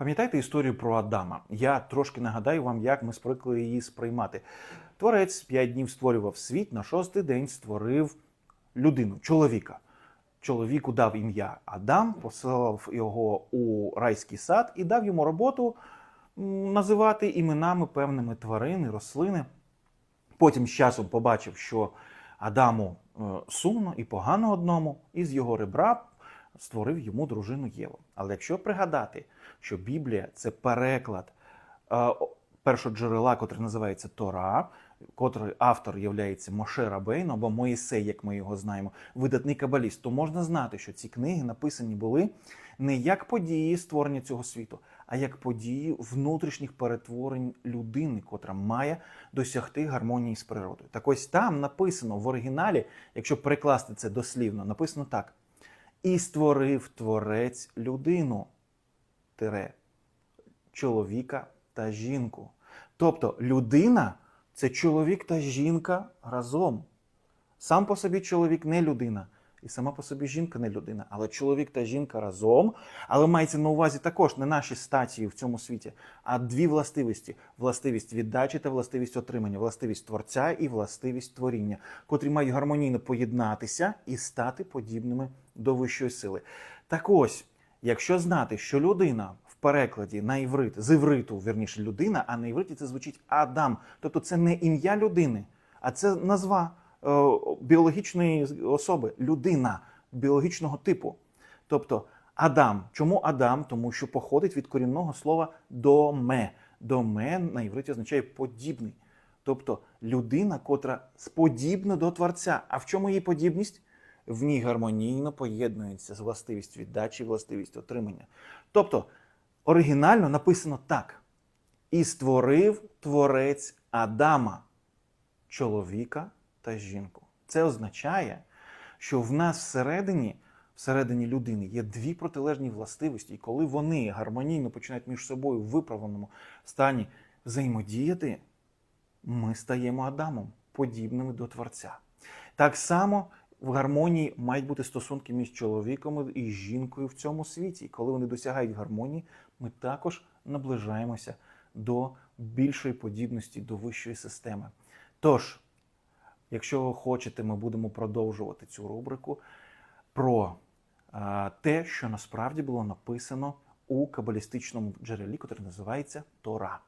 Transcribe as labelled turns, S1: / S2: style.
S1: Пам'ятаєте історію про Адама? Я трошки нагадаю вам, як ми звикли її сприймати. Творець п'ять днів створював світ, на шостий день створив людину, чоловіка. Чоловіку дав ім'я Адам, посилав його у райський сад і дав йому роботу називати іменами певними тварин і рослини. Потім з часом побачив, що Адаму е, сумно і погано одному, і з його ребра створив йому дружину Єву. Але якщо пригадати, що Біблія це переклад е, першоджерела, котре називається Тора, котрий автор є Моше Рабейн або Моїсей, як ми його знаємо, видатний кабаліст, то можна знати, що ці книги написані були не як події створення цього світу, а як події внутрішніх перетворень людини, котра має досягти гармонії з природою. Так ось там написано в оригіналі, якщо перекласти це дослівно, написано так: і створив творець людину, тире, чоловіка та жінку. Тобто людина це чоловік та жінка разом. Сам по собі чоловік не людина, і сама по собі жінка не людина, але чоловік та жінка разом. Але мається на увазі також не наші статії в цьому світі, а дві властивості: властивість віддачі та властивість отримання, властивість творця і властивість творіння, котрі мають гармонійно поєднатися і стати подібними до вищої сили. Так ось, якщо знати, що людина в перекладі на іврит, з івриту, вірніше, людина, а на івриті це звучить Адам. Тобто це не ім'я людини, а це назва е, біологічної особи, людина біологічного типу. Тобто Адам. Чому Адам? Тому що походить від корінного слова доме. Доме на івриті означає подібний. Тобто людина, котра сподібна до Творця. А в чому її подібність? В ній гармонійно поєднується з властивість віддачі, властивість отримання. Тобто оригінально написано так: і створив творець Адама, чоловіка та жінку. Це означає, що в нас всередині, всередині людини є дві протилежні властивості, і коли вони гармонійно починають між собою в виправленому стані взаємодіяти, ми стаємо Адамом, подібними до Творця. Так само в гармонії мають бути стосунки між чоловіком і жінкою в цьому світі. І коли вони досягають гармонії, ми також наближаємося до більшої подібності до вищої системи. Тож, якщо ви хочете, ми будемо продовжувати цю рубрику про те, що насправді було написано у кабалістичному джерелі, яке називається Тора.